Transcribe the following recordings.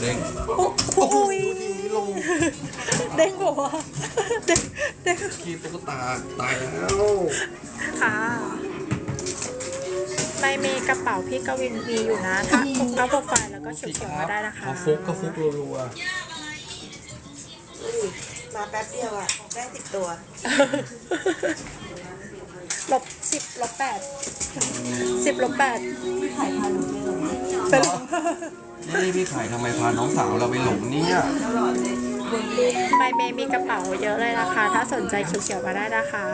เด้งโอ้โหยทีนี้ลงเด้งบอกว่าเด้งเด้งคีบตุ๊กตาตายแล้วค่ะไม่มีกระเป๋าพี่กวินมีอยู่นะถ้าคงเข้าโปรไฟล์แล้วก็เขียวๆมาได้นะคะพอฟุกก็ฟุกรัวมาแป๊บเดียวอะได้สิบตัวลบสิบลบแปดสิบลบแปดถ่ายพาหนูไปลงเป็นๆ นี่พี่ไข่ทำไมพาน้องสาวเราไปหลงเนี่ยตลอดเลยไม่เมย์มีกระเป๋าเยอะเลยนะคะ ถ้าสนใจเขียวๆมาได้นะคะ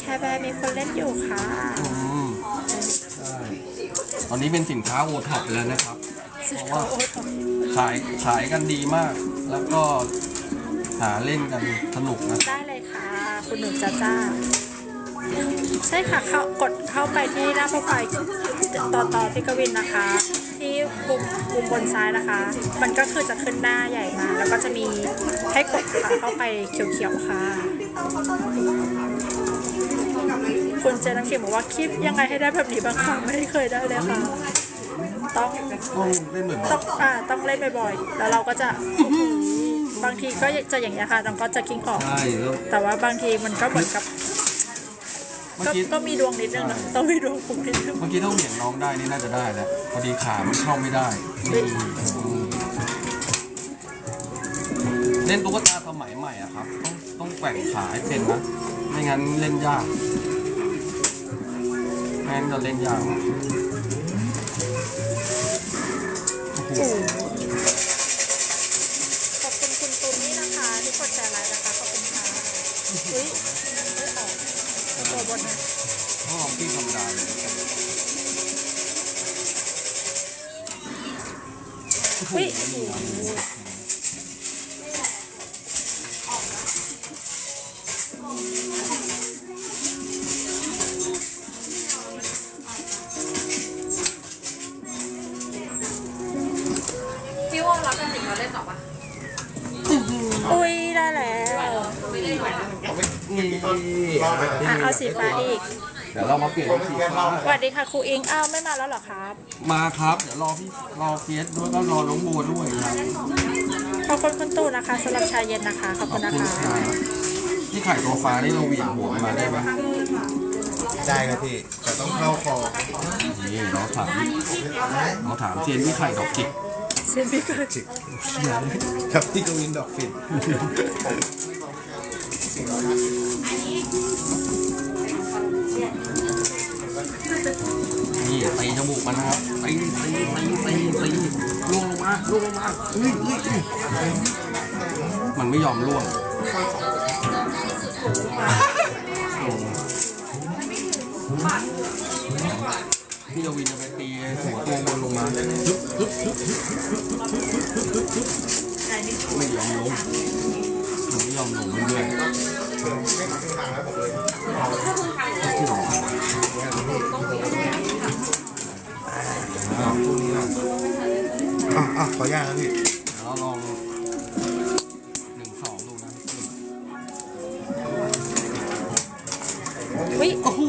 แค่แบร์มีคนเล่นอยู่ค่ะ อืมใช่ตอนนี้เป็นสินค้าโอท็อปแล้วนะครับสุดเพราะเขาว่าโอ้โหขายขายกันดีมาก แล้วก็หาเล่นกันสนุกนะ ได้เลยค่ะ คุณหนูจ้าจ้า ใช่ค่ะเข้ากดเข้าไปที่หน้าโปรไฟล์ต่อต่อพี่กวินนะคะ ที่ปุ่มปุ่มบนซ้ายนะคะ มันก็คือจะขึ้นหน้าใหญ่มา แล้วก็จะมีให้กดค่ะเข้าไปเขียวๆค่ะ คุณเจนังคิมบอกว่าคลิปยังไงให้ได้แบบนี้บ้างคะไม่เคยได้เลยค่ะ ต้องต้องเล่นเหมือนแบต้อบงอ่าต้องเล่นบ่อยๆ แล้วเราก็จะบางทีก็จะอย่างนี้ยค่ะน้องก็จะกิ้งออก ใช่แล้ว แต่ว่าบางทีมันก็เหมือนกับ เมื่อก็กี้ก็มีดวงนิดนึงนะต้องมีดวงคุ้มนิดนึงเมื่อกี้ถ้าเหวี่ยงน้องได้นี่น่าจะได้แล้วพอดีขามันเข้าไม่ได้นี่อืมเล่นตุ๊กตาสมัยใหม่อะครับ ต้องต้องแกว่งขาให้เป็นนะไม่งั้นเล่นยากไม่งั้นจะเล่นยากโอ้โห ตัวบนนะห้องที่ธรรมดาเลยอุ้ยพี่ เดี๋ยวเรามาเปลี่ยนเป็นสีฟ้าสวัสดีค่ะครูอิงอ้าวไม่มาแล้วเหรอครับมาครับ เดี๋ยวรอพี่รอเฟียสด้วยก็รอน้องบัวด้วยครับขอบคุณคุณตู่นะคะสำหรับชาเย็นนะคะขอบขคุอบณนะคุณคะครับที่ไข่ตัวฟ้านี่เราเหวี่ยงหัวมาได้ไหมได้ครับพี่ แต่ต้องเข้าคอนี่เราถามเราถามเซียนที่ไข่ดอกจิกเซนพี่เกิดครับที่กวินดอกฟิน ตีจมูกมันนะครับตีตีตีตีตีล่วงลงมาล่วงลงมาเอ้ยเอ้ยเอ้ยมันไม่ยอมล่วงพี่ยวินจะไปตีหัวตัวบนลงมาไม่ ขออนุญาตนะพี่เดี๋ยวเราลองหนึ่งสองดูนะวิโอ้โห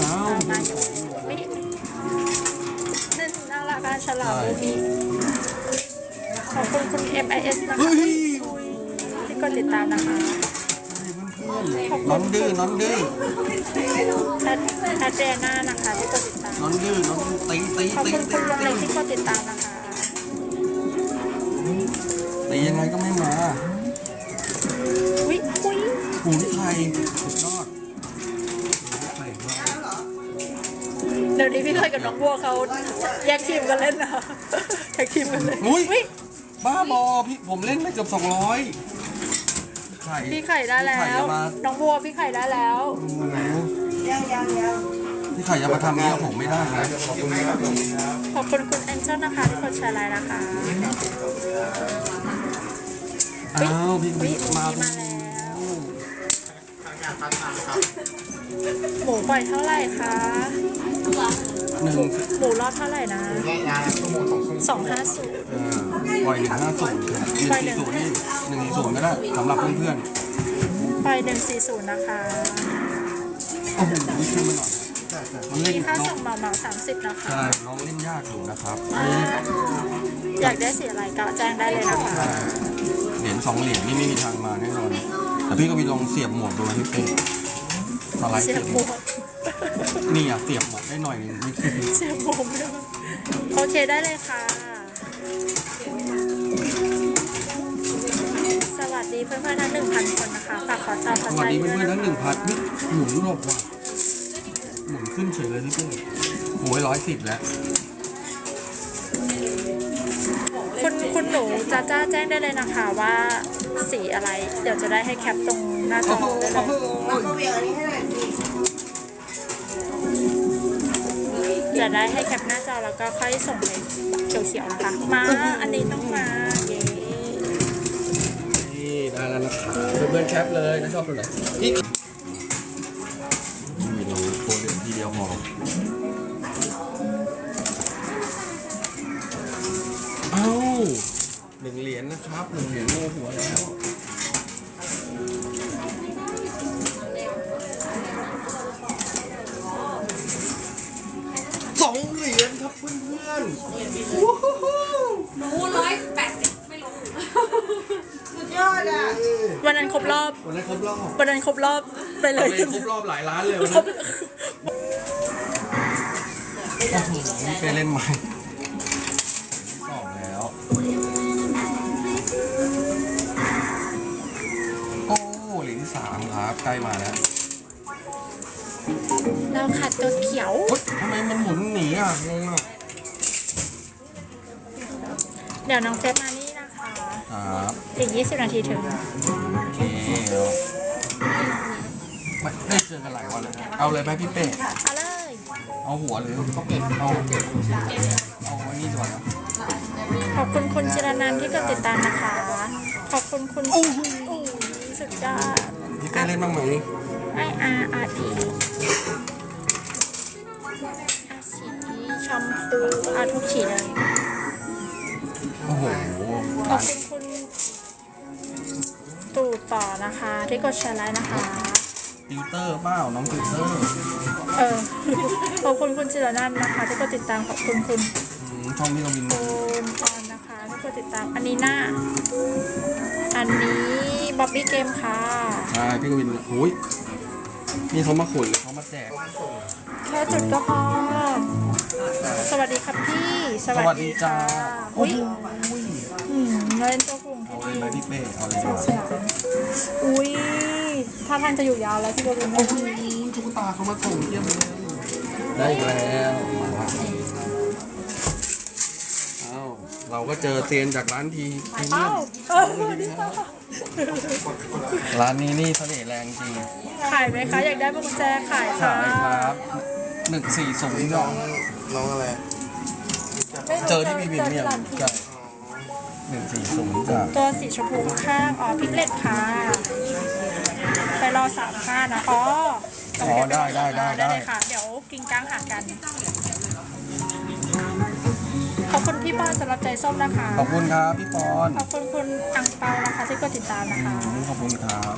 อ้าวมาอยู่วินั่นน่ารักอะฉลามดูมี ขอบคุณคุณ MIS นะคะเฮ้ยที่กดติดตามนะคะน้องดื้อน้องดื้อแอดแอดเจน่านะคะที่กดติดตาม น้องดื้อน้องดื้อตีตีขอบตีคุณคุตีณลุงเล็กที่กดติดตามนะคะ องบัวเขาแยกทีมกันเล่นนะคะแยกทีมกันเล่นอุ้ยวิบ้าบอพี่ผมเล่นไปเกือบสองร้อยไข่พี่ไข่ได้แล้พี่ไข่วอย่ามาน้องบัวพี่ไข่ได้แล้ว โอ้โหยังยังยังพี่ไข่อย่ามาทำนี้กับผมไม่ได้นะขอบคุณครับขอบคุณครับขอบคุณคุณแอนเจลนะคะที่กดแชร์ไลน์นะคะอ้าวพี่วิมามาตรงแล้วนี้หมูปล่อยเท่าไหร่คะ หนึ่งหมูรอบเท่าไหร่นะงานชั่วโมงสองชั่วโมงสองห้าศูนย์เอ่อปล่อยหนึ่งห้าศูนย์หนึ่งสี่ศูนย์นี่หนึ่งศูนย์ก็ได้สำหรับเพื่อนๆปล่อยหนึ่งสี่ศูนย์นะคะโอ้โหขึ้นมาหน่อยใช่มันเล่นมีค่าน้อส่งงเหมาเหมาสามสิบนะคะใช่น้องเล่นยากอยู่นะครับอ่าอยากได้สีอะไรก็แจ้งได้เลยนะคะใช่เหรียญสองเหรียญนี่ไม่มีทางมาแน่นอนแต่พี่ก็มีลองเสียบหมวกดูนะพี่เป้สไลด์เสีเสียยบบหหมมววกก นี่อะเสียบหมวกได้หน่อยนึงไม่ขึ้นเสียบหมวกด้วยโอเคได้เลยค่ะ สวัสดีเพื่อนๆทั้งหนึ่งพันคนนะคะฝากขอจอสขอวัสใจดีด้วยเพื่อนๆนะทั้งหนึ่งพันนี่หมุนหลบว่ะหมุนขึ้นเฉยเลยพี่เป้โอ้ยร้อยสิบแล้ว คุณคุณหนูจ้าจ้าแจ้งได้เลยนะคะว่าสีอะไร เดี๋ยวจะได้ให้แคปตรงหน้าจอได้เลยเราก็เวียงอันนี้ให้หน่อย จะได้ให้แคปหน้าจอแล้วก็ค่อยส่งไปเขียวๆนะคะ มาอันนี้ต้องมาเย้นี่ได้แล้วนะครับเพื่อนๆแคปเลยนะชอบตัวไหนนี่มีเราโคนเหรียญทีเดียวพอเอ้าหนึ่งเหรียญนะครับหนึ่งเหรียญโมหัวแล้ว วันนั้นครบรอบ วันนั้นครบรอบวันนั้นครบรอบไปเลเรายเล่นครบรอบหลายล้านเลยวันครนั้บนโอ้โหนี่ไปเล่นใหม่สองแล้ว โอ้เหรียญที่สามครับใกล้มาแล้วเราขาดตัวเขียว เฮ้ยทำไมมันหมุนหนีอะงงอะเดี๋ยวน้องเฟซมานี่นะคะ ครับ อีก 20 นาทีถึง โอเคเดี๋ยวไม่ได้เจอกันหลายวันแล้วนะเอาเลยไหมพี่เป้เอาเลย เอาหัวหรือเขาเก็บเอาเก็บเอาไว้นี่ดีกว่านะขอบคุณคุณจิรนันท์ที่กดติดตามนะคะ ขอบคุณคุณโอ้โหอู้สุดยอด พี่เป้เล่นบ้างไหมไออาร์อาร์ดีสีชมพูเอาทุกสีเลย โอ้โหขอบคุณคุณ ตู่ต่อนะคะ ที่กดแชร์ไลน์นะคะ ติวเตอร์เปล่าน้องติวเตอร์เออขอบคุณคุณจิรนันท์นะคะ ที่กดติดตามขอบคุณคุณอืมช่องพี่กวินคุณปอนนะคะที่กดติดตามอันนี้หน้าอันนี้บ๊อบบี้เกมค่ะใช่พี่กวินโอ้ยนี่เขามาขุดหรือเขามาแจก แค่จุดก็พอสวัสดีครับพี่สสวัสดีจ้าโอ้อุ้ยยอืมเล่นตัวกลุ่ม เอาที่เลยดีไหมพี่เป้เอาเลยดีกว่าสนามอุ้ยถ้าทางจะอยู่ยาวแล้วพี่กวินโอ้โหตุ๊กตาเขามาส่งเยี่ยมเลยได้อีกแล้วมาเอ้าเราก็เจอเซียนจากร้านทีพรีเมีเอ้ายมเออนี่ค่ะร้านนี้นี่เสน่ห์แรงจริงขายไหมคะอยากได้พวงกุญแจขายค่ะขายครับหนึ่งสี่ศูนย์น้องน้องอะไรไม่รู้เจอที่พีพีจอเมียมร้านพี่ใช่ หนึ่งสี่ศูนย์จ้ะตัวสีชมพูข้างอ๋อพิกเลตค่ะ ไปรอสามค่านะ อ๋ออ๋อได้ได้ได้ได้ได้ เลยค่ะ เดี๋ยวกินก้างหากัน ขอบคุณพี่ปอนสำหรับใจส้มนะคะ ขอบคุณครับพี่ปอนขอบคุณคุณอังเปานะคะที่กดติดตามนะคะ ขอบคุณครับ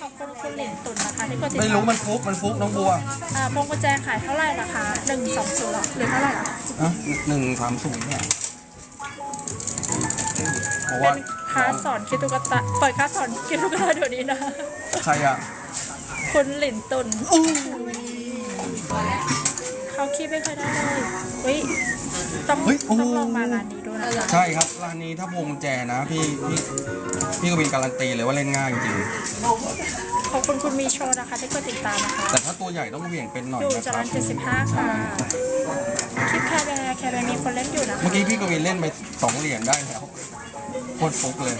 ขอบคุณคุณหลินตุนนะคะที่กดติดตามไม่รู้มันฟุกมันฟุกน้องบัวอ่าพวงกุญแจขายเท่าไหร่ราคาหนึ่งสองศูนย์หรอหรือเท่าไหร่หรออะหนึ่งสามศูนย์เนี่ย เพราะเป็ว่านคลาสสอนคิดตุ๊กตาเปิดคลาสสอนคิดตุ๊กตาเดี๋ยวนี้นะใครอะคุณหลินตุนเขาคิดไม่เคยได้เลยเฮ้ยต้องเฮ้ยโอ้ ต้องลองมาร้านนี้ด้วยนะคะใช่ครับร้านนี้ถ้าพวงกุญแจนะพี่พี่พี่กวินการันตีเลยว่าเล่นง่ายจริงขอบคุณคุณมีโชว์นะคะที่กดติดตามนะคะ ๆแต่ถ้าตัวใหญ่ต้องเหวี่ยงเป็นหน่อยอยู่นะคจารัรับน75 ค่ะ คลิปแคร์แบร์แคร์แบร์มีคนเล่นอยู่นะคะเมื่อกี้พี่กวินเล่นไปสองเหรียญได้แล้ว โคตรฟุกเลย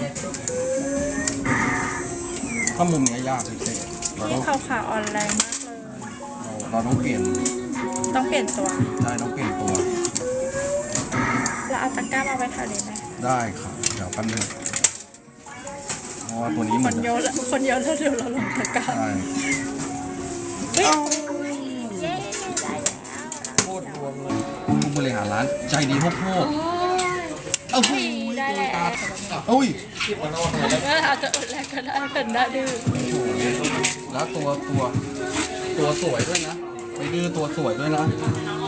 ถ้ามุมเนี้ยยากพิเศษเราต้พี่องเขาขาอ่อนแรงมากเลย เราต้องเปลี่ยนต้องเปลี่ยนตัว ใช่ต้องเปลี่ยนตัว แล้วเอาตะกร้ามาไว้แถวนี้ไหมได้ครับเดี๋ยวแป๊บนึงเพราะว่าตัวนี้เหคมือนนจะเยอะแล้วคนเยอะแล้วเดี๋ยวเราลงตะกร้าใช่เฮ้ยเย้ได้แล้วโคตรรวมเลยผู้บริหารร้านใจดีพวกพวกเอ้าได้แล้วเอ้ยเอออาจจะอดแรงก็ได้เป็นได้ดื้อแล้วตัวตัว ตัวสวยด้วยนะเไม่ดื้อตัวสวยด้วยนะ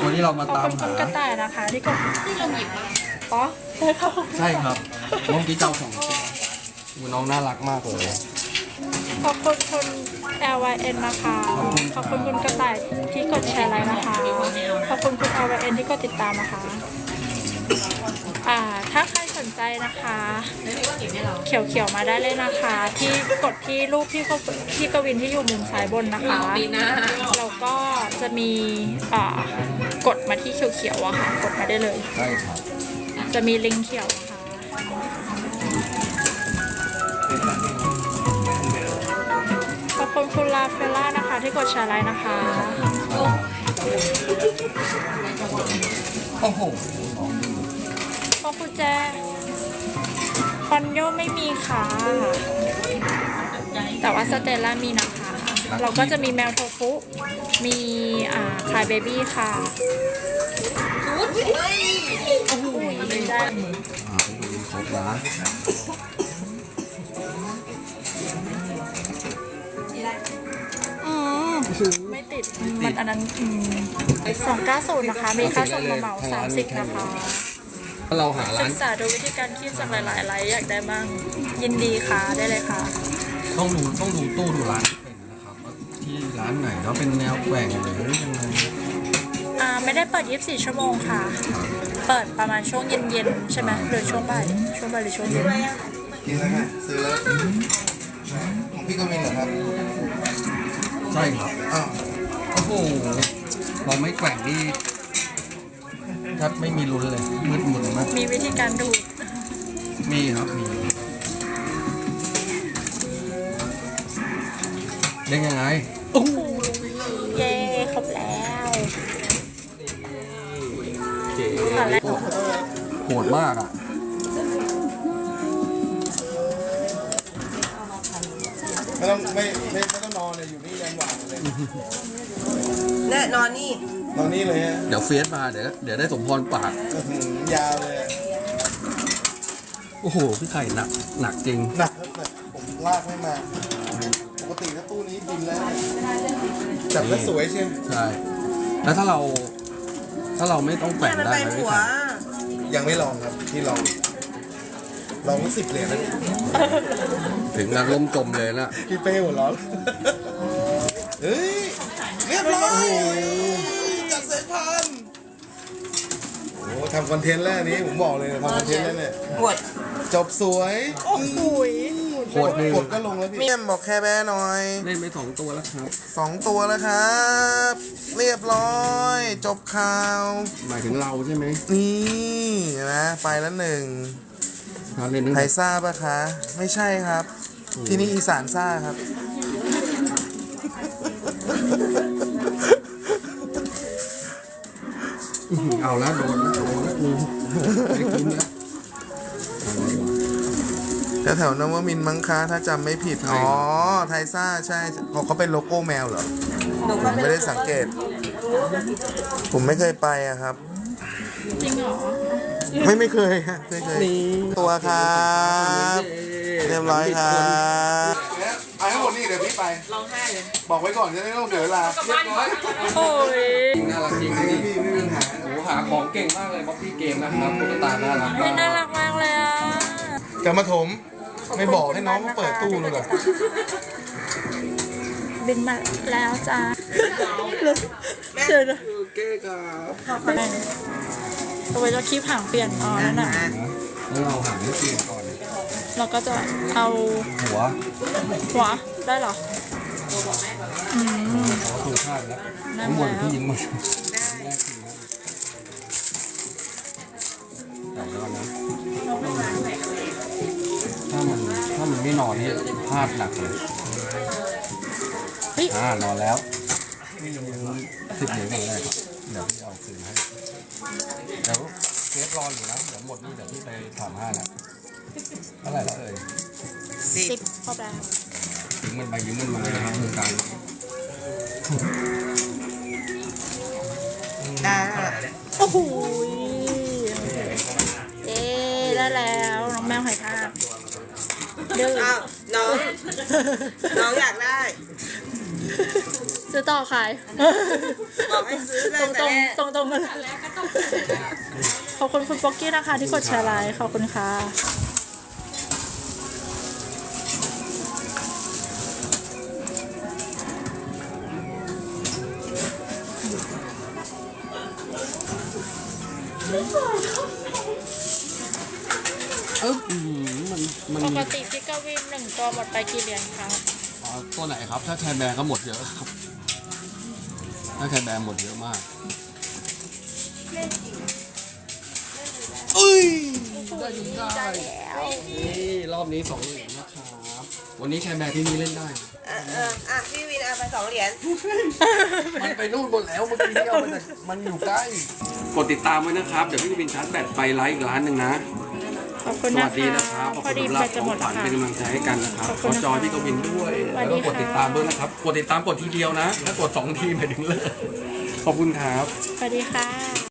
วันนี้เรามาขอบตามคุณคุหาณกระต่ายนะคะที่กดที่เราหยิบมาอ๋อใช่ค่ะใช่ครับเมื่อกี้เจ้าสองตัวอูน้องน่ารักมากเลย ขอบคุณคุณ L Y N นะคะ ขอบคุณคุณกระต่ายที่กดแชร์ไลน์นะคะ ขอบคุณคุณ L Y N ที่กดติดตามนะคะ อ่า ถ้าใครสน ใจนะคะ เขียวๆมาได้เลยนะคะ ที่กดที่รูปพี่กวิพี่กวินที่อยู่มุมซ้ายบนนะคะปีหน้าแล้วก็จะมีอ่ากดมาที่เขียวๆอะค่ะ กดมาได้เลยใช่ครับจะมีลิงก์เขียวนะคะขอบคุณคุณลาเฟล่านะคะ ที่กดแชร์ไลน์นะคะ โอ้โหขอบคุณแจ คอนโยไม่มีค่ะ แต่ว่าสเตลล่ามีนะคะ เราก็จะมีแมวโทฟุ มีอ่าคายเบบี้ค่ะโอ้โหไม่ได้อ่าไปดูครบนะอืมไม่ติด มันอันนั้นสองเก้าศูนย์นะคะ มีค่าส่งมาเหมาสามสิบนะคะถ้า เราหาร้าศึนกษาดูวิธีการคีบจากหลายๆไลฟ์อยากได้บ้าง ยินดีค่ะได้เลยค่ะ ต้องดูต้องดูตู้ดูร้านให้เป็นนะครับว่าที่ร้านไหนแล้วเป็นแนวแกว่งหรือยังไงอ่าไม่ได้เปิด 24 ชั่วโมงค่ะ เปิดประมาณช่วงเย็นๆใช่ไหมหรือช่วงบ่ายช่วงบ่ายหรือช่วงเย็นกินแล้วค่ะซื้อแล้วของพี่กวินเหรอครับใช่ครับอ้าวโอ้โหเราไม่แกว่งนี่แทบไม่มีลุ้นเลยมืดมึนมากมีวิธีการดูดมีครับมีเล่นยังไงเย้ครบแล้วเก๋ตอนแรกโหดมากอะไม่ต้องไม่ไม่ไม่ต้องนอนเลยอยู่นี่ยังหวานเลย แน่นอนนี่ นอนนี่เลยฮะเดี๋ยวเฟียสมาเดี๋ยวเดี๋ยวได้สมพรปากอื้อหือยาวเลยอะโอ้โหพี่ไข่หนักหนักจริง หนักครับหนักผมลากไม่มาปกติถ้าตู้นี้บินแล้วจับแล้วสวยใช่ไหมใช่ แล้วถ้าเรา ถ้าเราไม่ต้องแกว่แม่งมันได้ไปไหมพี่หัวไข่ยังไม่ลองครับที่ลอง ลองก็สิบเหรียญนะถึงกับล่มจมเลยนะพี่เป้หัวเร้อนเฮ้ยเรียบร้อยจัดสายพันธุ์โอ้ ทำคอนเทนต์แล้วอันนี้ผมบอกเลยนะทำคอนเทนต์แล้วเนี่ยปวดจบสวยโอ้โหยโคตรหนึ่ง กดก็ลงแล้วพี่เมียมบอกแค่แบ้หน่อยเล่นไปสองตัวแล้วครับ สองตัวแล้วครับ เรียบร้อย จบข่าว หมายถึงเราใช่ไหมนี่นะไปแล้วหนึ่งเราเล่นตั้งไทแต่ยซ่าปะคะ ไม่ใช่ครับ ที่นี่อีสานซ่าครับอื้อหือเอาแล้วโดน กูไม่คุ้มแล้วแถวแถวๆนวมินทร์มั้งคะถ้าจำไม่ผิด อ๋อ ไทยซ่าใช่เขาเขาเป็นโลโก้แมวเหรอหนูผก็มไม่ไม่ได้สังเกต ผมไม่เคยไปอะครับ จริงเหรอไม่ไม่เคยฮะไม่เคย ตัวครับเรียบร้อยครับเอาให้หมดนี่เดี๋ยวพี่ไป ร้องไห้เลย บอกไว้ก่อนจะได้ไม่ต้องเสียเวลา โอ้ย น่ารักจริง หาโอ้โหหาของเก่งมากเลยบ๊อบบี้เกมนะครับตุ๊กตาน่ารักไม่มากน่ารักมากเลยอะจะมาถมไม่บอกให้น้องเขาเปิดตู้เลยเหรอบินมาแล้วจ้าเดี๋ยวนะเก้ครับเอาไว้จะคลิปหางเปลี่ยนอ๋อนั่นน่ะแล้วเราหาให้เกมก่อนเราก็จะเอาหัว หัวได้เหรออืมหัวถูกพลาดแล้วนั่นข้างบนแล้วที่ยิงมา นไม่นอนนี่พลาดหนักเลยเฮ้ยอ่านอนแล้วนี่ยังสิบเหรียญก่อนแรกครับเดี๋ยวพี่เอาคืนให้ เดี๋ยวเซฟรออยู่นะ เดี๋ยวหมดนี่เดี๋ยวพี่ไปถามห้านะเท่าไหร่แล้วเอ่ยสิบครบแล้วยืมมันไปยืมมันมานะครับมือกลางได้โอ้โหยเย้ได้แล้ว น้องแมวหอยทากดื้ออ้าว น้อง น้องอยากได้จะซื้อต่อขาย บอกให้ซื้อตตั้รงงแต่ตรงแรกตรงตรงๆกันขอบคุณคุณป๊อกกี้นะคะที่กดแชร์ไลน์ขอบคุณค่ะ มันมันปกติพี่กวินหนึ่งตัวหมดไปกี่เหรียญคะอ๋อตัวไหนครับ ถ้าแทนแบร์ก็หมดเยอะครับ ถ้าแทนแบร์หมดเยอะมากเอ้ยได้จนได้นี่รอบนี้สองเหรียญนะครับ วันนี้แทนแบร์ที่นี่เล่นได้ อะอะอะพี่วินเอาไปสองเหรียญ มันไปนู่นหมดแล้วเมื่อกี้ที่เอามันมันอยู่ใกล้ กดติดตามไว้นะครับ เดี๋ยวพี่จะบินชาร์จแบตไปไลฟ์อีกร้านหนึ่งนะข อบคุณสนะวัสดีคะนะครับขอบพอคุณดีสำหไปรับจะขหมองดขวัญแล้วค่ะ เป็นกำลังใจให้กันนะครับขอบขคุอณนะคะจอยพี่กวินด้วยสวัสแล้วดีก็กดค่ะติดตามด้วยนะครับ กดติดตามกดทีเดียวนะถ้ากดสองทีหมายถึงเลิกขอบคุณครับ สวัสดีค่ะ